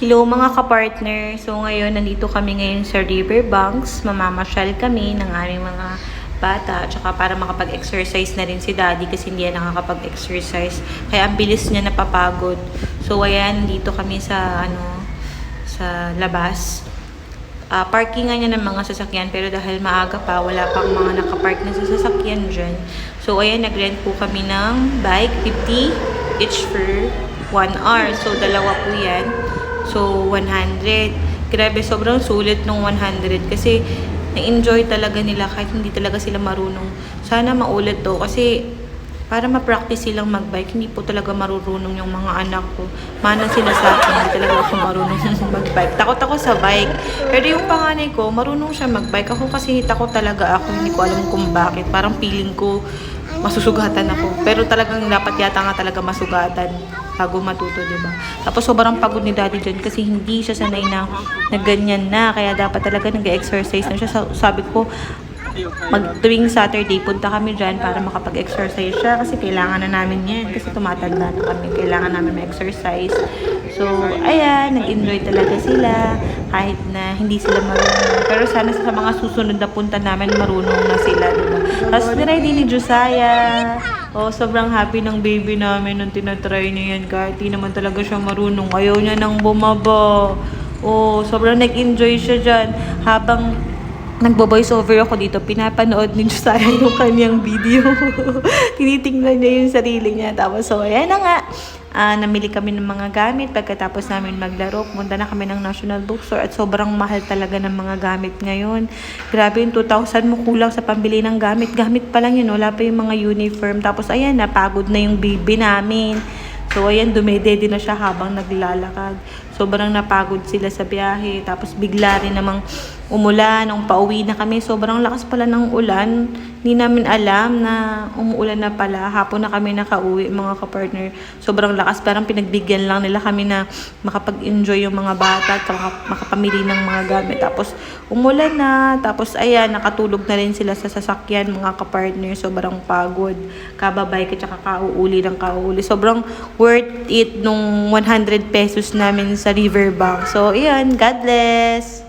Hello mga kapartner. So ngayon, nandito kami ngayon sa Riverbanks. Mamamasyal kami ng aming mga bata. Tsaka para makapag-exercise na rin si daddy kasi hindi yan nakakapag-exercise. Kaya ang bilis niya napapagod. So ayan, dito kami sa ano sa labas. Ah, parkingan niya ng mga sasakyan pero dahil maaga pa, wala pang mga nakapark na sa sasakyan dyan. So ayan, nag-rent po kami ng bike, 50 each for 1 hour. So dalawa po yan. So 100. Grabe, sobrang sulit nung 100 kasi na-enjoy talaga nila kahit hindi talaga sila marunong. Sana maulit to kasi para ma-practice silang mag-bike, hindi po talaga marurunong yung mga anak ko. Mana sila sa akin, hindi talaga ako marunong mag-bike. Takot ako sa bike. Pero yung panganay ko, marunong siya mag-bike. Ako kasi takot talaga ako, hindi ko alam kung bakit. Parang feeling ko, masusugatan ako. Pero talagang dapat yata nga talaga masugatan bago matuto, di ba? Tapos sobrang pagod ni daddy dyan kasi hindi siya sanay na, na ganyan na. Kaya dapat talaga nag-exercise na siya. Sa- Sabi ko, mag tuwing Saturday punta kami dyan para makapag-exercise siya kasi kailangan na namin yan kasi tumatanda na kami kailangan namin ma-exercise so ayan nag-enjoy talaga sila kahit na hindi sila marunong pero sana sa mga susunod na punta namin marunong na sila diba? tapos niready ni Josiah oh sobrang happy ng baby namin nung tinatry niya yan kahit di naman talaga siya marunong ayaw niya nang bumaba oh sobrang nag-enjoy siya dyan habang nagbo-voice over ako dito, pinapanood ni Josiah yung kanyang video. Tinitingnan niya yung sarili niya. Tapos, so, ayan na nga. Ah, namili kami ng mga gamit. Pagkatapos namin maglaro, pumunta na kami ng National Bookstore at sobrang mahal talaga ng mga gamit ngayon. Grabe yung 2,000 mo kulang sa pambili ng gamit. Gamit pa lang yun, wala pa yung mga uniform. Tapos, ayan, napagod na yung baby namin. So, ayan, dumedede na siya habang naglalakad. Sobrang napagod sila sa biyahe. Tapos, bigla rin namang umulan. Nung pauwi na kami, sobrang lakas pala ng ulan. Hindi namin alam na umuulan na pala. Hapon na kami nakauwi, mga kapartner. Sobrang lakas. Parang pinagbigyan lang nila kami na makapag-enjoy yung mga bata at maka- makapamili ng mga gamit. Tapos, umulan na. Tapos, ayan, nakatulog na rin sila sa sasakyan, mga kapartner. Sobrang pagod. Kababay ka, tsaka kauuli ng kauuli. Sobrang worth it nung 100 pesos namin sa riverbank. So, ayan, God bless!